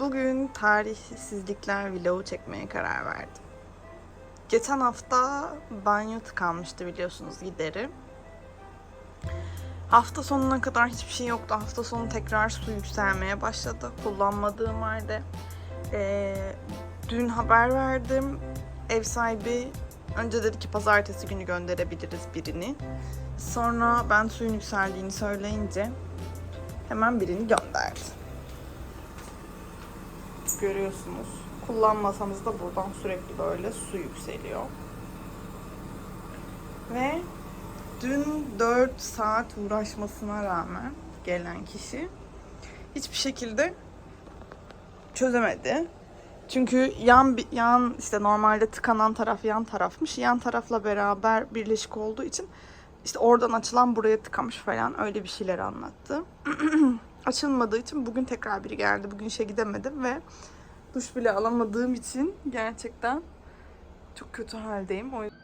Bugün tarihsizlikler vlogu çekmeye karar verdim. Geçen hafta banyo tıkanmıştı biliyorsunuz gideri. Hafta sonuna kadar hiçbir şey yoktu. Hafta sonu tekrar su yükselmeye başladı. Kullanmadığım halde. Ee, dün haber verdim. Ev sahibi önce dedi ki pazartesi günü gönderebiliriz birini. Sonra ben suyun yükseldiğini söyleyince hemen birini gönderdi. Görüyorsunuz. Kullanmasanız da buradan sürekli böyle su yükseliyor. Ve dün 4 saat uğraşmasına rağmen gelen kişi hiçbir şekilde çözemedi. Çünkü yan yan işte normalde tıkanan taraf yan tarafmış. Yan tarafla beraber birleşik olduğu için işte oradan açılan buraya tıkamış falan öyle bir şeyler anlattı. Açılmadığı için bugün tekrar biri geldi. Bugün işe gidemedim ve duş bile alamadığım için gerçekten çok kötü haldeyim. O yüzden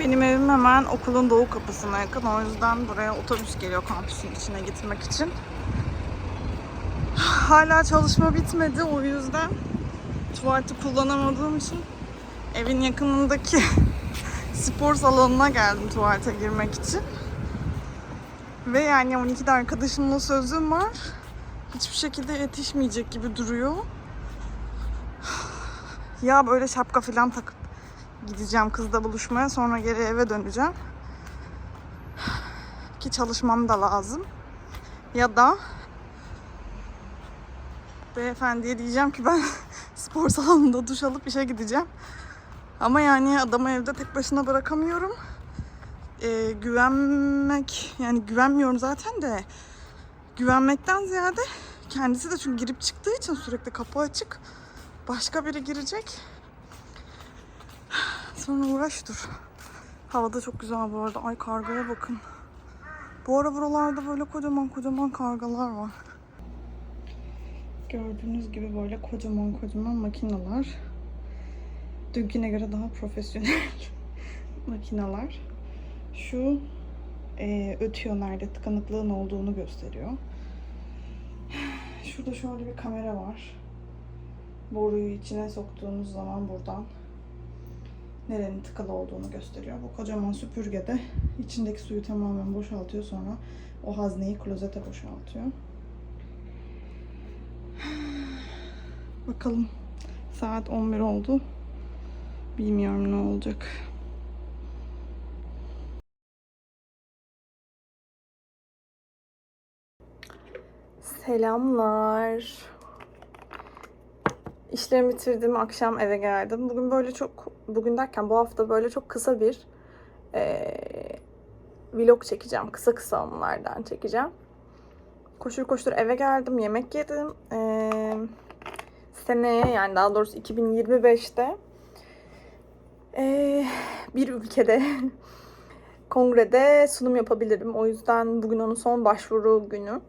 Benim evim hemen okulun doğu kapısına yakın. O yüzden buraya otobüs geliyor kampüsün içine gitmek için. Hala çalışma bitmedi. O yüzden tuvaleti kullanamadığım için evin yakınındaki spor salonuna geldim tuvalete girmek için. Ve yani 12'de arkadaşımla sözüm var. Hiçbir şekilde yetişmeyecek gibi duruyor. Ya böyle şapka falan takıp gideceğim kızla buluşmaya sonra geri eve döneceğim. Ki çalışmam da lazım. Ya da beyefendiye diyeceğim ki ben spor salonunda duş alıp işe gideceğim. Ama yani adamı evde tek başına bırakamıyorum. Ee, güvenmek yani güvenmiyorum zaten de güvenmekten ziyade kendisi de çünkü girip çıktığı için sürekli kapı açık. Başka biri girecek. Sonra uğraş dur. Havada çok güzel bu arada. Ay kargaya bakın. Bu ara buralarda böyle kocaman kocaman kargalar var. Gördüğünüz gibi böyle kocaman kocaman makineler. Dünküne göre daha profesyonel makineler. Şu e, ötüyor tıkanıklığın olduğunu gösteriyor. Şurada şöyle bir kamera var. Boruyu içine soktuğunuz zaman buradan nerenin tıkalı olduğunu gösteriyor. Bu kocaman süpürge de içindeki suyu tamamen boşaltıyor sonra o hazneyi klozete boşaltıyor. Bakalım. Saat 11 oldu. Bilmiyorum ne olacak. Selamlar. İşlerimi bitirdim, akşam eve geldim. Bugün böyle çok, bugün derken bu hafta böyle çok kısa bir eee, vlog çekeceğim. Kısa kısa onlardan çekeceğim. Koşur koştur eve geldim, yemek yedim. Eee, seneye yani daha doğrusu 2025'te eee, bir ülkede kongrede sunum yapabilirim. O yüzden bugün onun son başvuru günü.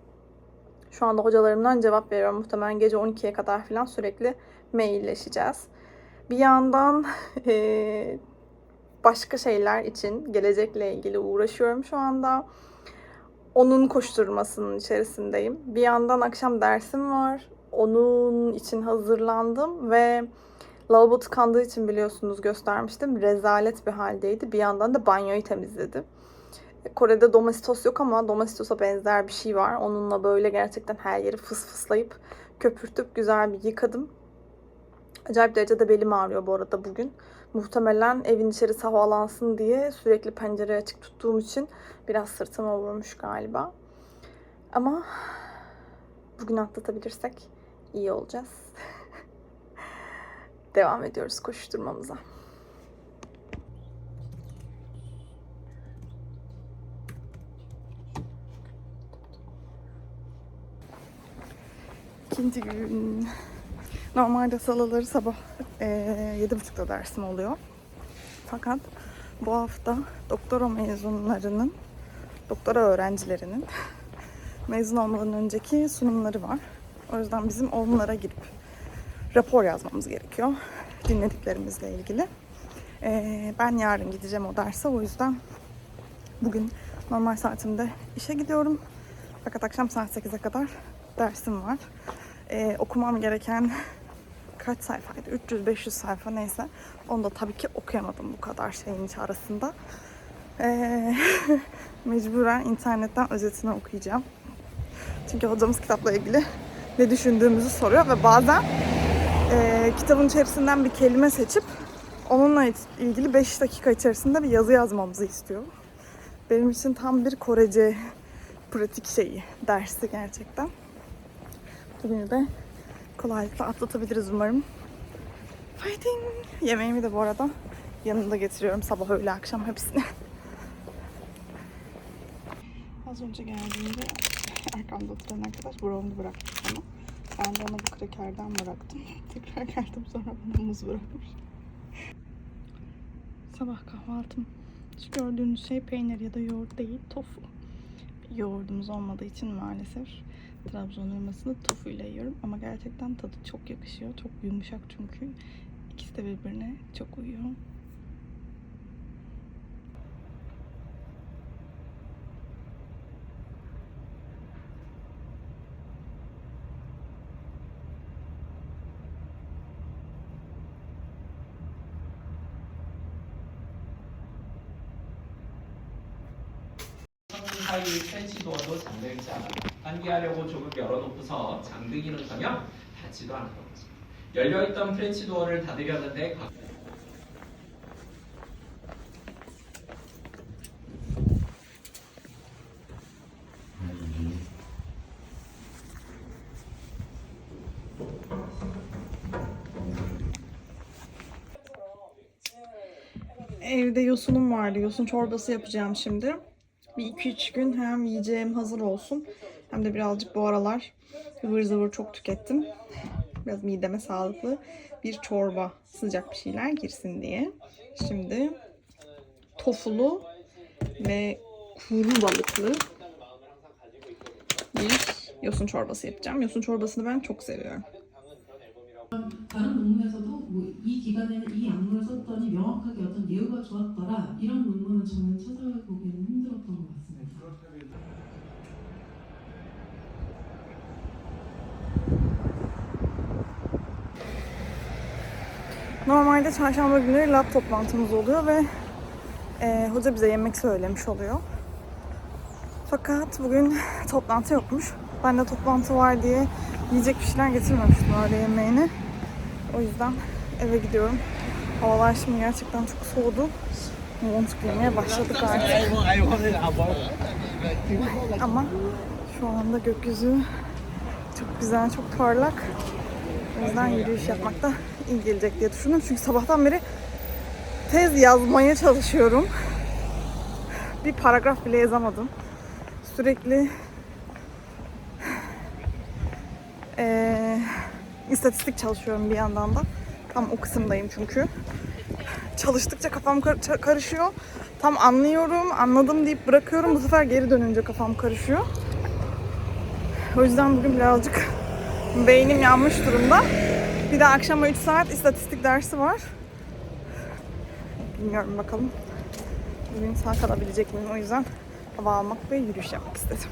Şu anda hocalarımdan cevap veriyorum. Muhtemelen gece 12'ye kadar falan sürekli mailleşeceğiz. Bir yandan eee, başka şeyler için gelecekle ilgili uğraşıyorum şu anda. Onun koşturmasının içerisindeyim. Bir yandan akşam dersim var. Onun için hazırlandım ve lavabo tıkandığı için biliyorsunuz göstermiştim. Rezalet bir haldeydi. Bir yandan da banyoyu temizledim. Kore'de domestos yok ama domestos'a benzer bir şey var. Onunla böyle gerçekten her yeri fıs fıslayıp köpürtüp güzel bir yıkadım. Acayip derecede belim ağrıyor bu arada bugün. Muhtemelen evin içerisi havalansın diye sürekli pencere açık tuttuğum için biraz sırtıma vurmuş galiba. Ama bugün atlatabilirsek iyi olacağız. Devam ediyoruz koşuşturmamıza. İkinci gün. Normalde salıları sabah yedi buçukta dersim oluyor. Fakat bu hafta doktora mezunlarının, doktora öğrencilerinin mezun olmadan önceki sunumları var. O yüzden bizim onlara girip rapor yazmamız gerekiyor. Dinlediklerimizle ilgili. Ee, ben yarın gideceğim o derse o yüzden bugün normal saatimde işe gidiyorum. Fakat akşam saat 8'e kadar dersim var. Ee, okumam gereken kaç sayfaydı? 300-500 sayfa neyse. Onu da tabii ki okuyamadım bu kadar şeyin arasında. Ee, mecburen internetten özetini okuyacağım. Çünkü hocamız kitapla ilgili ne düşündüğümüzü soruyor ve bazen e, kitabın içerisinden bir kelime seçip onunla ilgili 5 dakika içerisinde bir yazı yazmamızı istiyor. Benim için tam bir Korece pratik şeyi, dersi gerçekten. Bugünü de kolaylıkla atlatabiliriz umarım. Fighting! Yemeğimi de bu arada yanında getiriyorum sabah öğle akşam hepsini. Az önce geldiğimde arkamda oturan arkadaş brownie bıraktı bana. Ben de ona bu krakerden bıraktım. Tekrar geldim sonra bana muz bırakmış. Sabah kahvaltım. Şu gördüğünüz şey peynir ya da yoğurt değil, tofu. Yoğurdumuz olmadığı için maalesef Trabzon hurmasını tofu ile yiyorum. Ama gerçekten tadı çok yakışıyor. Çok yumuşak çünkü. İkisi de birbirine çok uyuyor. 않아요. 환기하려고 조금 열어놓고서 잠들기는 커녕 닫지도 않는 거죠. 열려있던 프렌치 도어를 닫으려는데 가- Evde yosunum vardı. Yosun çorbası yapacağım şimdi. Bir iki üç gün hem yiyeceğim hazır olsun. Hem de birazcık bu aralar ıvır zıvır çok tükettim. Biraz mideme sağlıklı bir çorba, sıcak bir şeyler girsin diye. Şimdi tofulu ve kuru balıklı bir yosun çorbası yapacağım. Yosun çorbasını ben çok seviyorum. 다른 논문에서도 뭐 이 기간에는 이 약물을 썼더니 명확하게 어떤 예후가 좋았더라 이런 논문은 저는 찾아보기는 힘들었던 것 같습니다. Normalde çarşamba günleri lab toplantımız oluyor ve e, hoca bize yemek söylemiş oluyor. Fakat bugün toplantı yokmuş. Ben de toplantı var diye yiyecek bir şeyler getirmemiştim öğle yemeğini. O yüzden eve gidiyorum. Havalar şimdi gerçekten çok soğudu. Mont giymeye başladık artık. Ama şu anda gökyüzü çok güzel, çok parlak. O yüzden yürüyüş yapmak da iyi gelecek diye düşündüm. Çünkü sabahtan beri tez yazmaya çalışıyorum. Bir paragraf bile yazamadım. Sürekli eee, istatistik çalışıyorum bir yandan da. Tam o kısımdayım çünkü. Çalıştıkça kafam kar- karışıyor. Tam anlıyorum, anladım deyip bırakıyorum. Bu sefer geri dönünce kafam karışıyor. O yüzden bugün birazcık beynim yanmış durumda. Bir de akşama 3 saat istatistik dersi var. Bilmiyorum bakalım. Bugün sağ kalabilecek miyim? O yüzden hava almak ve yürüyüş yapmak istedim.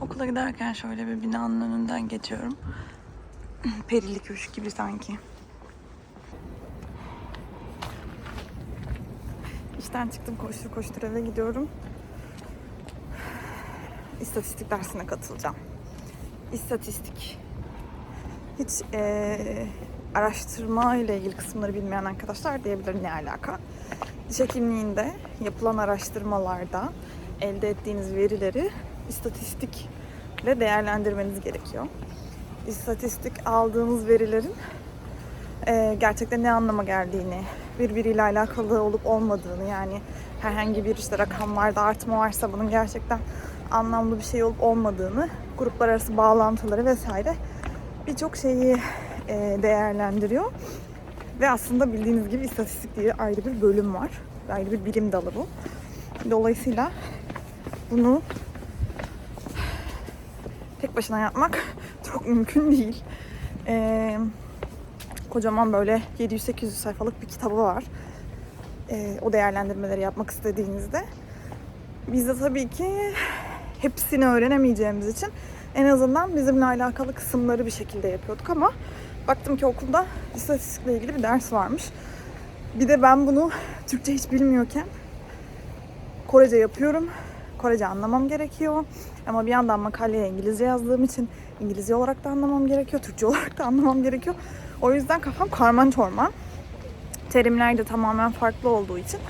Okula giderken şöyle bir binanın önünden geçiyorum. Perili köşk gibi sanki. İşten çıktım koştur koştur eve gidiyorum. İstatistik dersine katılacağım. İstatistik. Hiç eee, araştırma ile ilgili kısımları bilmeyen arkadaşlar diyebilir ne alaka. Diş hekimliğinde yapılan araştırmalarda elde ettiğiniz verileri istatistikle değerlendirmeniz gerekiyor. İstatistik aldığınız verilerin e, gerçekten ne anlama geldiğini, birbiriyle alakalı olup olmadığını yani herhangi bir işte rakamlarda artma varsa bunun gerçekten anlamlı bir şey olup olmadığını, gruplar arası bağlantıları vesaire birçok şeyi e, değerlendiriyor. Ve aslında bildiğiniz gibi istatistik diye ayrı bir bölüm var. Ayrı bir bilim dalı bu. Dolayısıyla bunu tek başına yapmak çok mümkün değil. Ee, kocaman böyle 700-800 sayfalık bir kitabı var. Ee, o değerlendirmeleri yapmak istediğinizde. Biz de tabii ki hepsini öğrenemeyeceğimiz için en azından bizimle alakalı kısımları bir şekilde yapıyorduk ama baktım ki okulda istatistikle ilgili bir ders varmış. Bir de ben bunu Türkçe hiç bilmiyorken Korece yapıyorum. Korece anlamam gerekiyor. Ama bir yandan makaleye İngilizce yazdığım için İngilizce olarak da anlamam gerekiyor. Türkçe olarak da anlamam gerekiyor. O yüzden kafam karman çorman. Terimler de tamamen farklı olduğu için.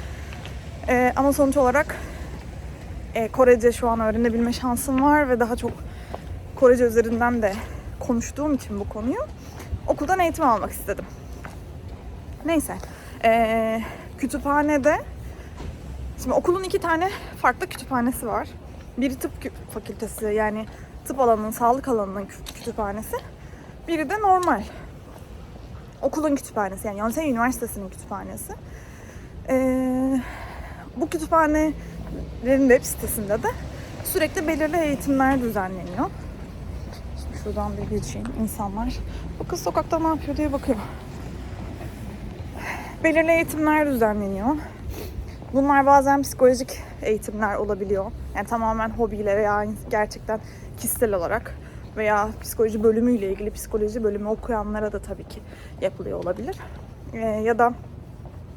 Ee, ama sonuç olarak e, Korece şu an öğrenebilme şansım var ve daha çok Korece üzerinden de konuştuğum için bu konuyu okuldan eğitim almak istedim. Neyse. Ee, kütüphanede Şimdi okulun iki tane farklı kütüphanesi var. Biri tıp kü- fakültesi yani tıp alanının, sağlık alanının kü- kütüphanesi. Biri de normal. Okulun kütüphanesi yani Yonsei Üniversitesi'nin kütüphanesi. Ee, bu kütüphanelerin web sitesinde de sürekli belirli eğitimler düzenleniyor. Şimdi şuradan bir geçeyim. insanlar bu kız sokakta ne yapıyor diye bakıyor. Belirli eğitimler düzenleniyor. Bunlar bazen psikolojik eğitimler olabiliyor. Yani tamamen hobiyle veya gerçekten kişisel olarak veya psikoloji bölümüyle ilgili psikoloji bölümü okuyanlara da tabii ki yapılıyor olabilir. Ee, ya da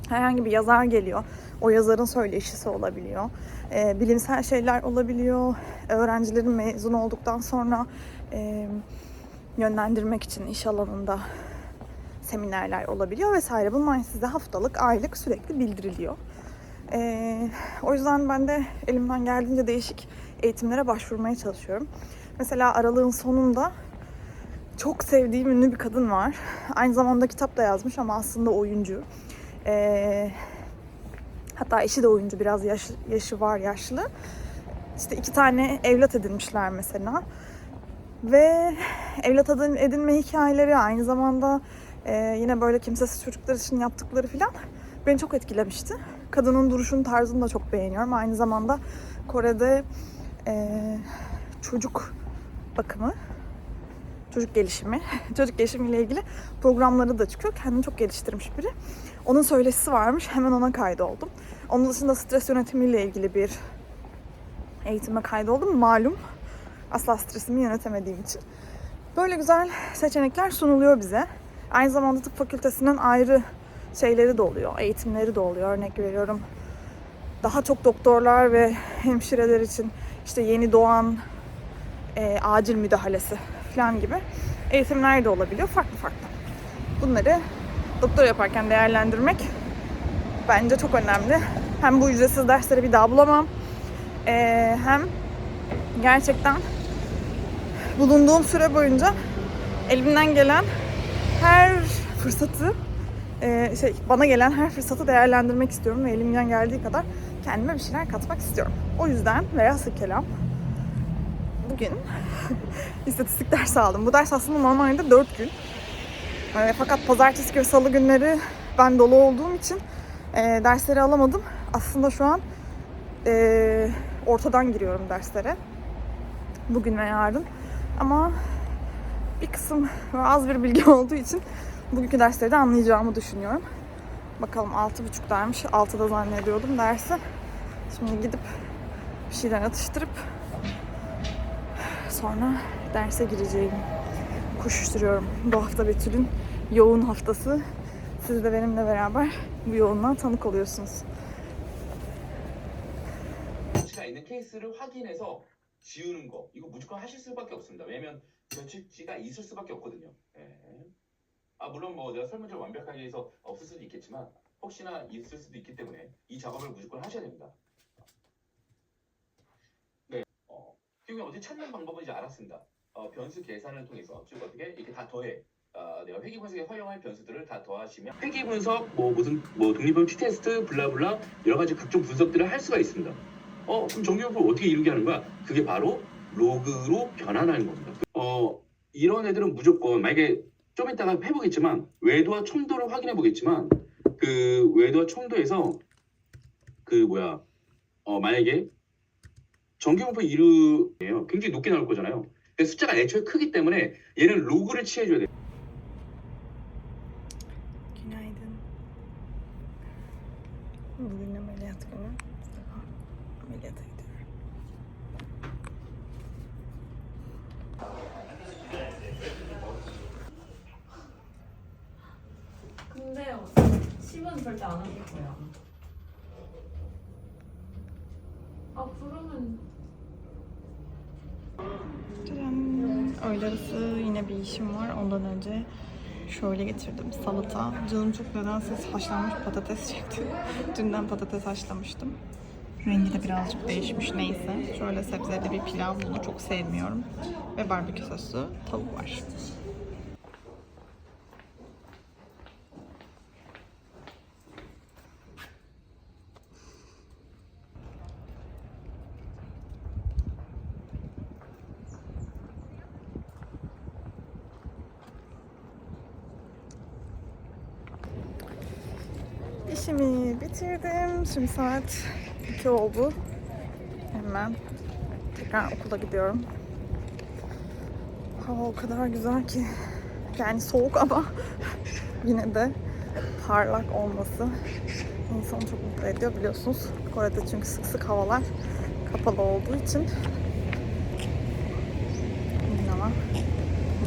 herhangi bir yazar geliyor. O yazarın söyleşisi olabiliyor. Ee, bilimsel şeyler olabiliyor. Öğrencilerin mezun olduktan sonra e, yönlendirmek için iş alanında seminerler olabiliyor vesaire. Bunlar size haftalık, aylık sürekli bildiriliyor. Ee, o yüzden ben de elimden geldiğince değişik eğitimlere başvurmaya çalışıyorum. Mesela aralığın sonunda çok sevdiğim ünlü bir kadın var. Aynı zamanda kitap da yazmış ama aslında oyuncu. Ee, hatta eşi de oyuncu, biraz yaş, yaşı var yaşlı. İşte iki tane evlat edinmişler mesela. Ve evlat edin- edinme hikayeleri aynı zamanda e, yine böyle kimsesiz çocuklar için yaptıkları falan beni çok etkilemişti. Kadının duruşunu, tarzını da çok beğeniyorum. Aynı zamanda Kore'de e, çocuk bakımı, çocuk gelişimi, çocuk gelişimiyle ilgili programları da çıkıyor. Kendini çok geliştirmiş biri. Onun söyleşisi varmış. Hemen ona kaydoldum. Onun dışında stres yönetimiyle ilgili bir eğitime kaydoldum. Malum asla stresimi yönetemediğim için. Böyle güzel seçenekler sunuluyor bize. Aynı zamanda tıp fakültesinin ayrı şeyleri de oluyor, eğitimleri de oluyor. Örnek veriyorum. Daha çok doktorlar ve hemşireler için işte yeni doğan e, acil müdahalesi falan gibi eğitimler de olabiliyor. Farklı farklı. Bunları doktor yaparken değerlendirmek bence çok önemli. Hem bu ücretsiz dersleri bir daha bulamam. E, hem gerçekten bulunduğum süre boyunca elimden gelen her fırsatı e, şey bana gelen her fırsatı değerlendirmek istiyorum ve elimden geldiği kadar kendime bir şeyler katmak istiyorum. O yüzden velhasıl kelam bugün istatistik dersi aldım. Bu ders aslında normalde 4 gün. E, fakat pazartesi ve salı günleri ben dolu olduğum için e, dersleri alamadım. Aslında şu an e, ortadan giriyorum derslere. Bugün ve yarın. Ama bir kısım az bir bilgi olduğu için bugünkü dersleri de anlayacağımı düşünüyorum. Bakalım 6.30'daymış. 6'da zannediyordum dersi. Şimdi gidip bir şeyler atıştırıp sonra derse gireceğim. Koşuşturuyorum. Bu hafta Betül'ün yoğun haftası. Siz de benimle beraber bu yoğunluğa tanık oluyorsunuz. 조치가 있는 케이스를 확인해서 지우는 거 이거 무조건 하실 수밖에 없습니다. 왜냐면 며칠치가 있을 수밖에 없거든요. 예. 아 물론 뭐 내가 설문지를 완벽하게 해서 없을 수도 있겠지만 혹시나 있을 수도 있기 때문에 이 작업을 무조건 하셔야 됩니다. 네. 어, 결국에 어디 찾는 방법은 이제 알았습니다. 어, 변수 계산을 통해서 즉 어떻게 이렇게 다 더해. 아, 내가 회계 분석에 허용할 변수들을 다 더하시면 회계 분석 뭐 무슨 뭐 독립형 티 테스트 블라블라 여러 가지 각종 분석들을 할 수가 있습니다. 어 그럼 정규분포를 어떻게 이루게 하는 거야? 그게 바로 로그로 변환하는 겁니다. 어 이런 애들은 무조건 만약에 좀 이따가 해보겠지만 외도와 첨도를 확인해 보겠지만 그 외도와 첨도에서 그 뭐야 어 만약에 정규분포 이루예요 굉장히 높게 나올 거잖아요. 그 숫자가 애초에 크기 때문에 얘는 로그를 취해줘야 돼요. Günaydın. Bugün ameliyat. Şuradan koyalım. Apurumun. Öğle arası yine bir işim var. Ondan önce şöyle getirdim. Salata. Canım çok nedensiz haşlanmış patates çekti. Dünden patates haşlamıştım. Rengi de birazcık değişmiş neyse. Şöyle sebzeli bir pilav bunu çok sevmiyorum. Ve barbekü sosu tavuk var. İşimi bitirdim. Şimdi saat 2 oldu. Hemen tekrar okula gidiyorum. Hava o kadar güzel ki. Yani soğuk ama yine de parlak olması insanı çok mutlu ediyor biliyorsunuz. Kore'de çünkü sık sık havalar kapalı olduğu için bugün hava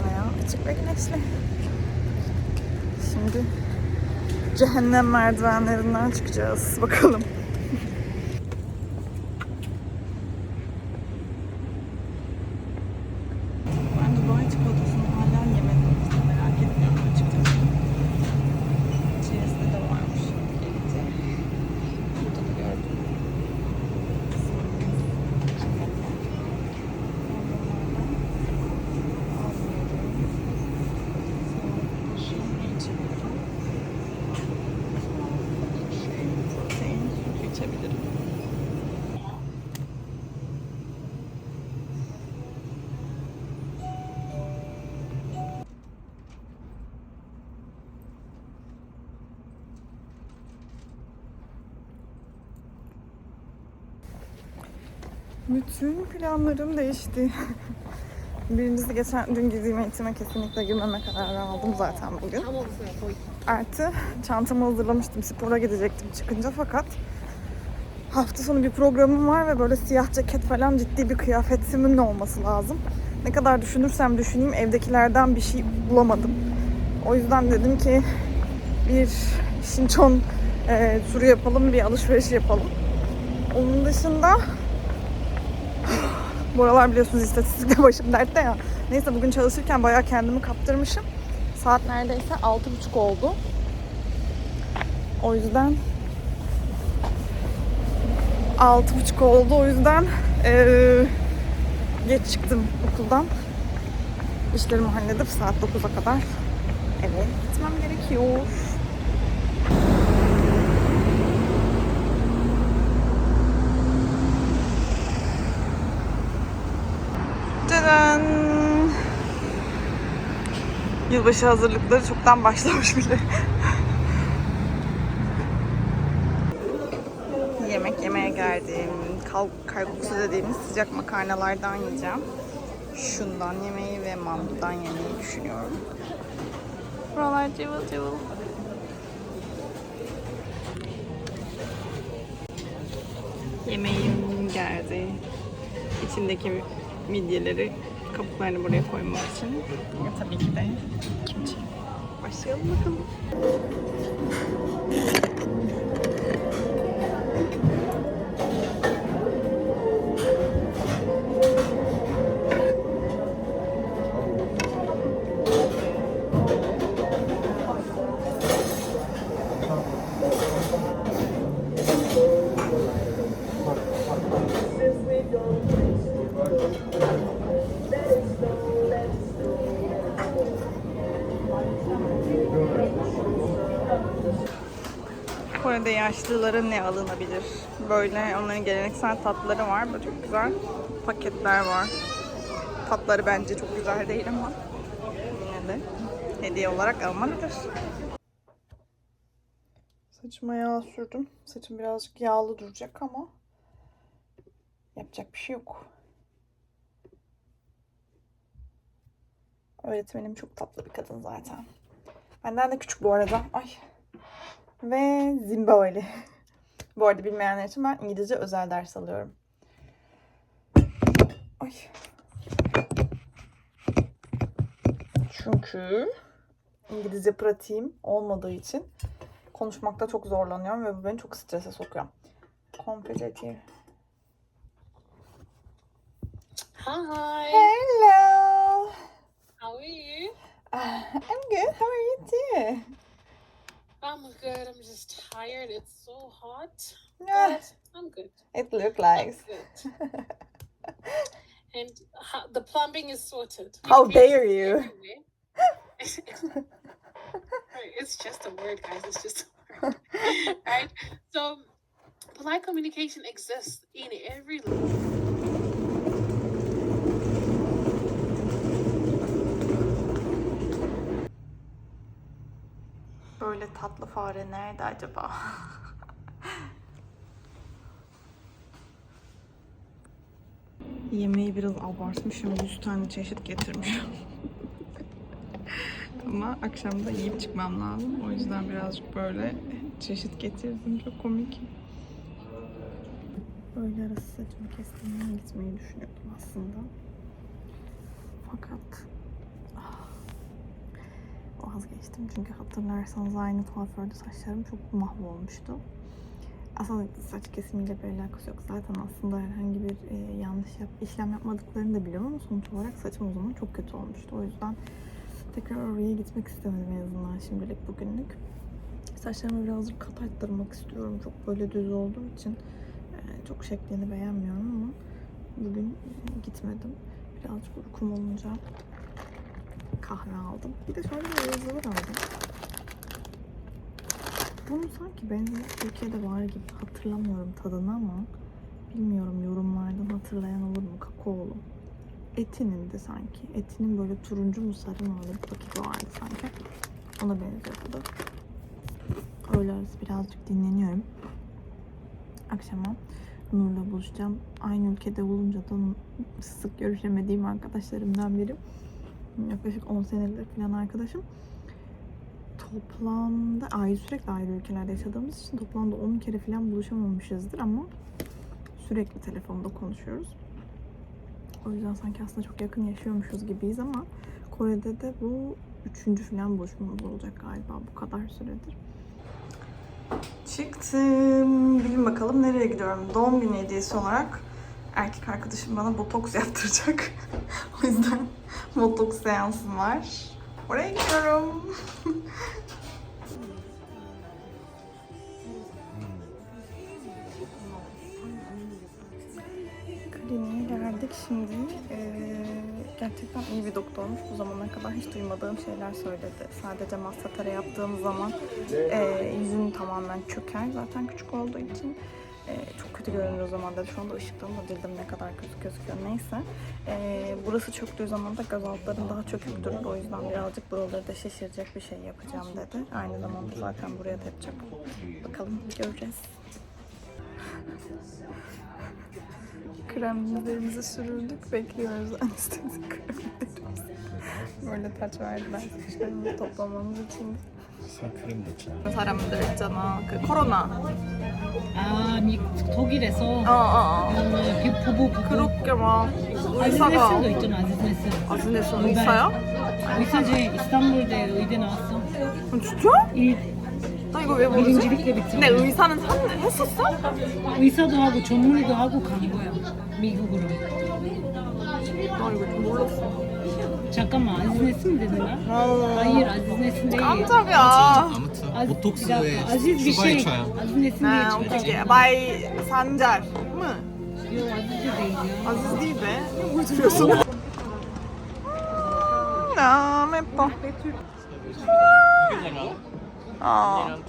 bayağı açık ve güneşli. Şimdi cehennem merdivenlerinden çıkacağız. Bakalım. Bütün planlarım değişti. Birincisi geçen dün gizli eğitime kesinlikle girmeme kararı aldım zaten bugün. Artı çantamı hazırlamıştım. Spora gidecektim çıkınca fakat hafta sonu bir programım var ve böyle siyah ceket falan ciddi bir kıyafetimin olması lazım. Ne kadar düşünürsem düşüneyim evdekilerden bir şey bulamadım. O yüzden dedim ki bir şinçon e, turu yapalım, bir alışveriş yapalım. Onun dışında bu aralar biliyorsunuz istatistikle başım dertte ya. Neyse bugün çalışırken bayağı kendimi kaptırmışım. Saat neredeyse altı buçuk oldu. O yüzden altı buçuk oldu. O yüzden eee, geç çıktım okuldan. İşlerimi halledip saat 9'a kadar eve gitmem gerekiyor. Yılbaşı hazırlıkları çoktan başlamış bile. Yemek yemeye geldim. Kal kalkosu dediğimiz sıcak makarnalardan yiyeceğim. Şundan yemeyi ve mantıdan yemeyi düşünüyorum. Buralar cıvıl cıvıl. Yemeğim geldi. İçindeki midyeleri kabuklarını buraya koymak için. Ve tabii ki de kimchi. Başlayalım bakalım. Kore'de yaşlılara ne alınabilir? Böyle onların geleneksel tatlıları var. Böyle çok güzel paketler var. Tatları bence çok güzel değil ama yine de hediye olarak alınabilir. Saçıma yağ sürdüm. Saçım birazcık yağlı duracak ama yapacak bir şey yok. Öğretmenim çok tatlı bir kadın zaten. Benden de küçük bu arada. Ay. Ve Zimbabwe'li. bu arada bilmeyenler için ben İngilizce özel ders alıyorum. Ay. Çünkü İngilizce pratiğim olmadığı için konuşmakta çok zorlanıyorum ve bu beni çok strese sokuyor. Kompetitif. Hi. Hello. How are you? Uh, I'm good. How are you too? I'm good. I'm just tired. It's so hot. Yeah, But I'm good. it look I'm like. and the plumbing is sorted. How dare you. it's just a word, guys. It's just a word. right? So, polite communication exists in every Böyle tatlı fare nerede acaba? Yemeği biraz abartmışım. 100 tane çeşit getirmişim. Ama akşam da yiyip çıkmam lazım. O yüzden birazcık böyle çeşit getirdim. Çok komik. Böyle arası saçımı kestirmeye gitmeyi düşünüyordum aslında. Fakat vazgeçtim. Çünkü hatırlarsanız aynı kuaförde saçlarım çok mahvolmuştu. Aslında saç kesimiyle bir alakası yok. Zaten aslında herhangi bir e, yanlış yap, işlem yapmadıklarını da biliyorum ama sonuç olarak saçım o zaman çok kötü olmuştu. O yüzden tekrar oraya gitmek istemedim en azından şimdilik bugünlük. Saçlarımı birazcık kapattırmak istiyorum. Çok böyle düz olduğu için e, çok şeklini beğenmiyorum ama bugün gitmedim. Birazcık uykum olunca kahve aldım. Bir de şöyle bir yazılar aldım. Bunu sanki benim Türkiye'de var gibi hatırlamıyorum tadını ama bilmiyorum yorumlardan hatırlayan olur mu kakaolu. Etinin de sanki. Etinin böyle turuncu mu sarı mı öyle bir paketi vardı sanki. Ona benziyor bu da. Öğle arası birazcık dinleniyorum. Akşama Nur'la buluşacağım. Aynı ülkede olunca da sık görüşemediğim arkadaşlarımdan biri. Yaklaşık 10 senedir falan arkadaşım. Toplamda ayrı sürekli ayrı ülkelerde yaşadığımız için toplamda 10 kere falan buluşamamışızdır ama sürekli telefonda konuşuyoruz. O yüzden sanki aslında çok yakın yaşıyormuşuz gibiyiz ama Kore'de de bu üçüncü falan buluşmamız olacak galiba bu kadar süredir. Çıktım. Bilin bakalım nereye gidiyorum. Doğum günü hediyesi olarak erkek arkadaşım bana botoks yaptıracak. o yüzden botoks seansım var. Oraya gidiyorum. Kliniğe geldik şimdi. Ee, gerçekten iyi bir doktormuş. Bu zamana kadar hiç duymadığım şeyler söyledi. Sadece masatara yaptığım zaman e, yüzün tamamen çöker. Zaten küçük olduğu için e, çok kötü görünür o zaman dedi. Şu anda ışıklarımla dildim ne kadar kötü gözüküyor. Neyse. E, burası çöktüğü zaman da göz altların daha çökük durur. O yüzden birazcık buraları da şişirecek bir şey yapacağım dedi. Aynı zamanda zaten buraya da. Bakalım göreceğiz. kremlerimizi sürüldük. Bekliyoruz anestezik kremlerimizi. Böyle taç verdiler saçlarımızı toplamamız için. 사람들 있잖아. 그 코로나. 아, 미 독일에서 어, 어, 어. 그 보고 보고 그렇게 막 아즈네스도 의사가 있잖아 아즈네스 아즈네스 의사야? 의사제 이스탄불대 의대 나왔어 어, 진짜? 일, 나 이거 왜 모르지? 일인지리 때문에 근데 의사는 샀, 했었어? 의사도 하고 전문의도 하고 간 거야 미국으로 나 이거 좀 몰랐어. 잠깐만 아즈네스면 되나? 어. 아이엘 아즈네스인데 깜짝이야. 아무튼 아즈- 보톡스에 아즈즈 추가 비쉐 해줘요. 아즈네스인데 Ha, okey. Bay Sancar mı? 요 아즈즈 데이야 Aziz değil be. Ne uyduruyorsun? 아, 예뻐. 어.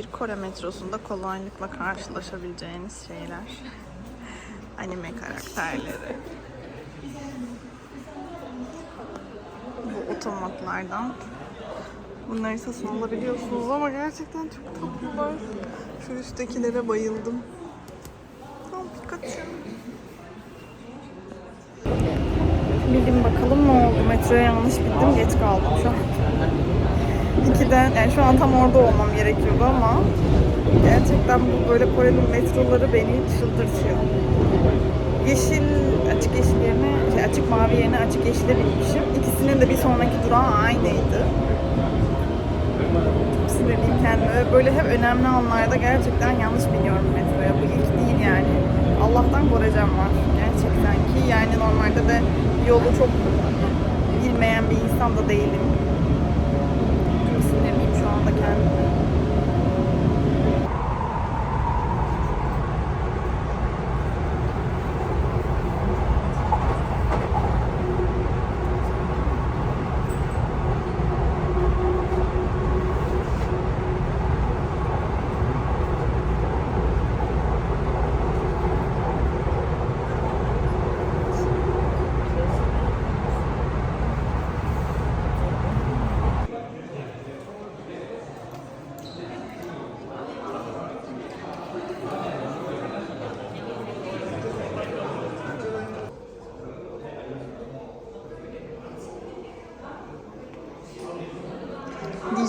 Bir Kore metrosunda kolaylıkla karşılaşabileceğiniz şeyler. Anime karakterleri. Bu otomatlardan. Bunları satın alabiliyorsunuz ama gerçekten çok tatlılar. Şu üsttekilere bayıldım. Tam Pikachu. Bilin bakalım ne oldu. Metroya yanlış bildim. Geç kaldım şu an. İkiden, yani şu an tam orada olmam gerekiyordu ama gerçekten bu böyle Kore'nin metroları beni çıldırtıyor. Yeşil, açık yeşil yerine, şey, açık mavi yerine açık yeşile binmişim. İkisinin de bir sonraki durağı aynıydı. Çok sinirliyim kendime. Böyle hep önemli anlarda gerçekten yanlış biniyorum metroya. Bu ilk değil yani. Allah'tan Korecem var gerçekten ki. Yani normalde de yolu çok bilmeyen bir insan da değilim. Çok sinirliyim şu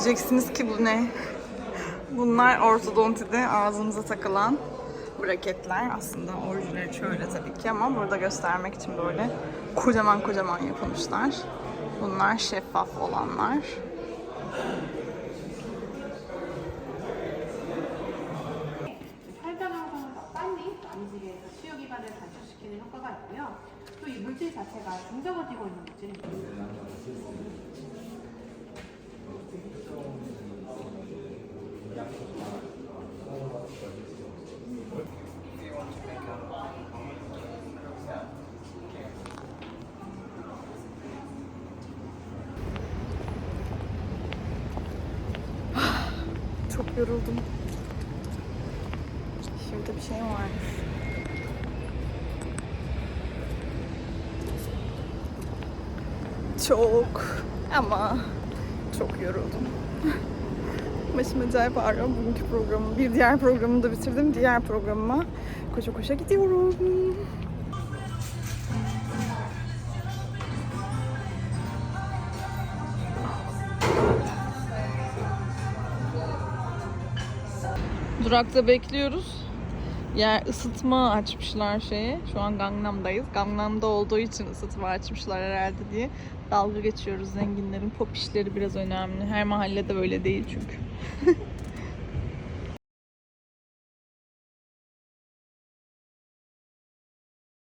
Diyeceksiniz ki bu ne? Bunlar ortodontide ağzımıza takılan braketler. Aslında orijinali şöyle tabii ki ama burada göstermek için böyle kocaman kocaman yapılmışlar. Bunlar şeffaf olanlar. Çok yoruldum. Şurada bir şey var. Çok ama çok yoruldum. Başım acayip ağrıyor bugünkü programı. Bir diğer programı da bitirdim. Diğer programıma koşa koşa gidiyorum. Durakta bekliyoruz. Yer ısıtma açmışlar şeye. Şu an Gangnam'dayız. Gangnam'da olduğu için ısıtma açmışlar herhalde diye dalga geçiyoruz. Zenginlerin pop işleri biraz önemli. Her mahallede böyle değil çünkü.